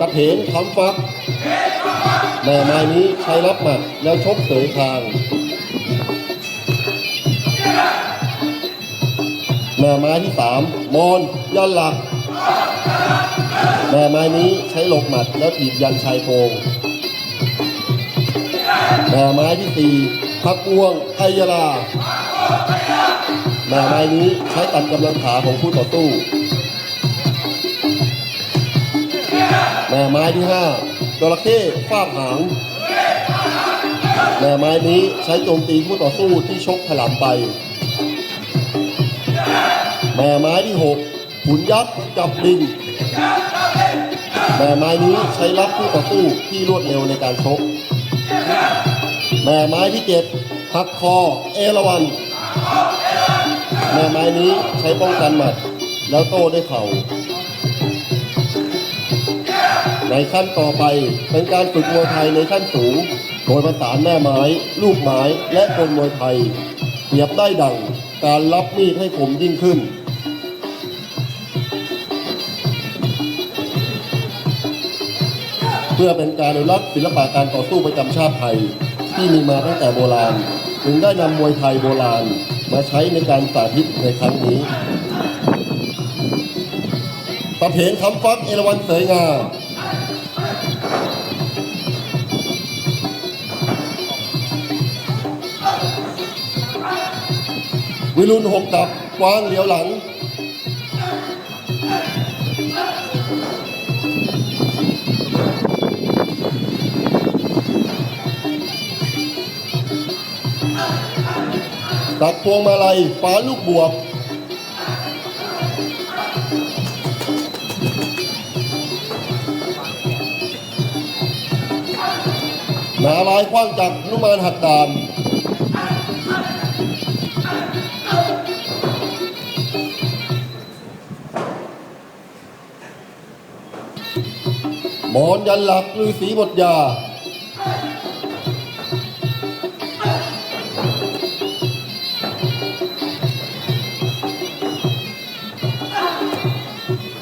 ตะเถนคำฟักแม่ไม้นี้ใช้รับหมัดแล้วชกเสยคางแม่ไม้ที่สามมอนยันหลักแม่ไม้นี้ใช้หลบหมัดแล้วถีบยันชายโครงแม่ไม้ที่สี่พักงวงไอยาลาแม่ไม้นี้ใช้ตัดกำลังขาของผู้ต่อสู้ ไม้ที่ห้าจระเข้ฟาดหางแม่ไม้นี้ใช้โจมตีผู้ต่อสู้ที่ชกถลำไปแม่ไม้ที่หกขุนยักษ์จับลิงแม่ไม้นี้ใช้รับผู้ต่อสู้ที่รวดเร็วในการชกแม่ไม้ที่เจ็ดหักคอเอราวันแม่ไม้นี้ใช้ป้องกันหมัดแล้วโต้ด้วยเข่า ในขั้นต่อไปเป็นการฝึกมวยไทยในขั้นสูง โดยประสานแม่ไม้ ลูกไม้และกลมวยไทยเปรียบได้ดังการรับมีดให้คมยิ่งขึ้นเพื่อเป็นการอนุรักษ์ศิลปะการต่อสู้ประจำชาติไทย ที่มีมาตั้งแต่โบราณถึงได้นำมวยไทยโบราณมาใช้ในการสาธิตในครั้งนี้ตะเพนคำฟักเอราวันเสยงา วิรุณหกดับกว้างเหลียวหลัง ตัดพวงมาลัยฟ้าลูกบวบนาลายคว้างจักรนุมานหัดดาม มอนยันหลักฤาษีบทยา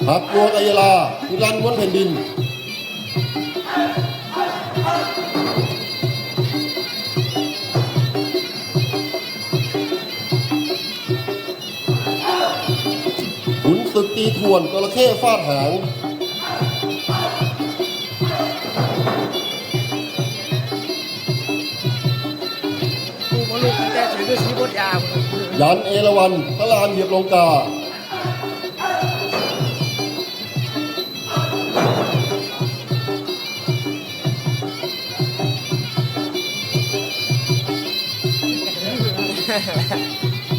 หักบัวกายลาพิรันม้วนแผ่นดินขุนศึกตีทวนจระเข้ฟาดหาง ด้วยสีบดยาวยันเอราวันพระลานเหยียบลงกา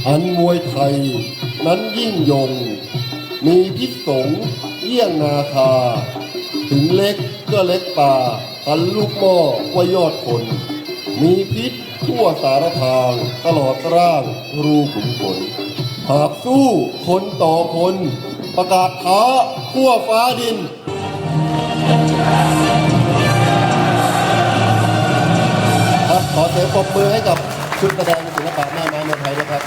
อันมวยไทย นั้นยิ่งยง มีพิษสงเยี่ยงนาคา ถึงเล็กก็เล็กป่าพันลูกหม้อว่ายอดคน มีพิษทั่วสารทางตลอดร่างรูขุมขนหากสู้คนต่อคน ประกาศท้าขั้วฟ้าดินครับขอเสียงปรบมือให้กับชุดแสดงศิลปะแม่ไม้เมืองไทยนะครับ